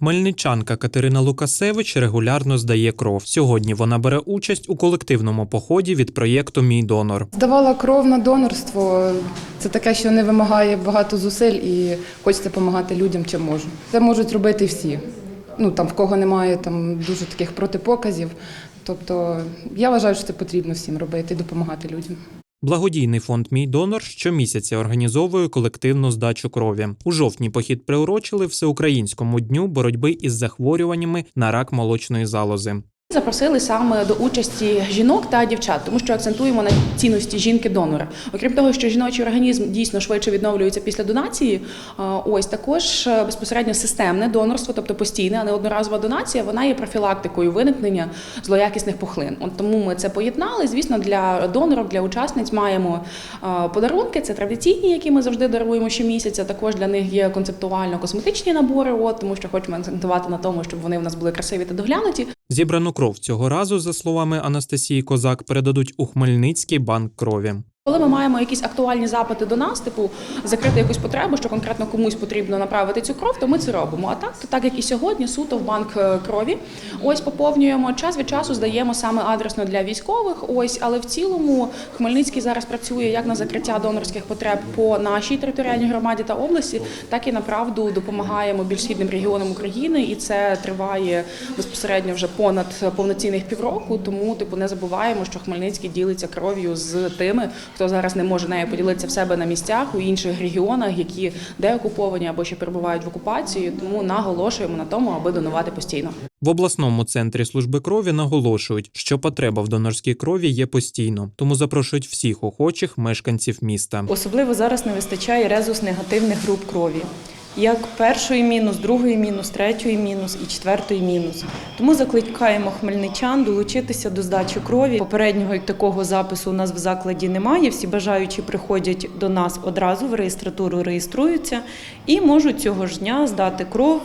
Хмельничанка Катерина Лукасевич регулярно здає кров. Сьогодні вона бере участь у колективному поході від проєкту Мій донор. Здавала кров на донорство. Це таке, що не вимагає багато зусиль і хочеться допомагати людям, чим можу. Це можуть робити всі. Ну там в кого немає там дуже таких протипоказів. Тобто я вважаю, що це потрібно всім робити допомагати людям. Благодійний фонд Мій донор щомісяця організовує колективну здачу крові. У жовтні похід приурочили всеукраїнському дню боротьби із захворюваннями на рак молочної залози. Запросили саме до участі жінок та дівчат, тому що акцентуємо на цінності жінки-донора. Окрім того, що жіночий організм дійсно швидше відновлюється після донації. Ось також е, безпосередньо системне донорство, тобто постійне, а не одноразова донація, вона є профілактикою виникнення злоякісних пухлин. От тому ми це поєднали. Звісно, для донорів, для учасниць маємо подарунки. Це традиційні, які ми завжди даруємо щомісяця. Також для них є концептуально косметичні набори. От тому, що хочемо акцентувати на тому, щоб вони в нас були красиві та доглянуті. Зібрану кров цього разу, за словами Анастасії Козак, передадуть у Хмельницький банк крові. Коли ми маємо якісь актуальні запити до нас, типу закрити якусь потребу, що конкретно комусь потрібно направити цю кров, то ми це робимо. А так, то так як і сьогодні, суто в банк е, крові. Ось поповнюємо час від часу, здаємо саме адресно для військових. Ось, але в цілому Хмельницький зараз працює як на закриття донорських потреб по нашій територіальній громаді та області, так і направду допомагаємо більш східним регіонам України, і це триває безпосередньо вже понад повноцінних півроку. Тому, типу, не забуваємо, що Хмельницький ділиться кров'ю з тими, хто зараз не може нею поділитися в себе на місцях у інших регіонах, які деокуповані або ще перебувають в окупації. Тому наголошуємо на тому, аби донувати постійно. В обласному центрі служби крові наголошують, що потреба в донорській крові є постійно, тому запрошують всіх охочих мешканців міста. Особливо зараз не вистачає резус негативних груп крові. Як першої мінус, другої мінус, третьої мінус і четвертої мінус. Тому закликаємо хмельничан долучитися до здачі крові. Попереднього такого запису у нас в закладі немає. Всі бажаючі приходять до нас одразу в реєстратуру, реєструються і можуть цього ж дня здати кров.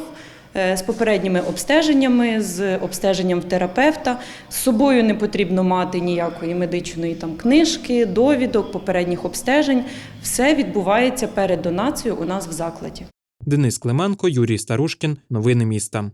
е, З попередніми обстеженнями, з обстеженням терапевта. З собою не потрібно мати ніякої медичної там книжки, довідок, попередніх обстежень. Все відбувається перед донацією у нас в закладі. Денис Клименко, Юрій Старушкін. Новини міста.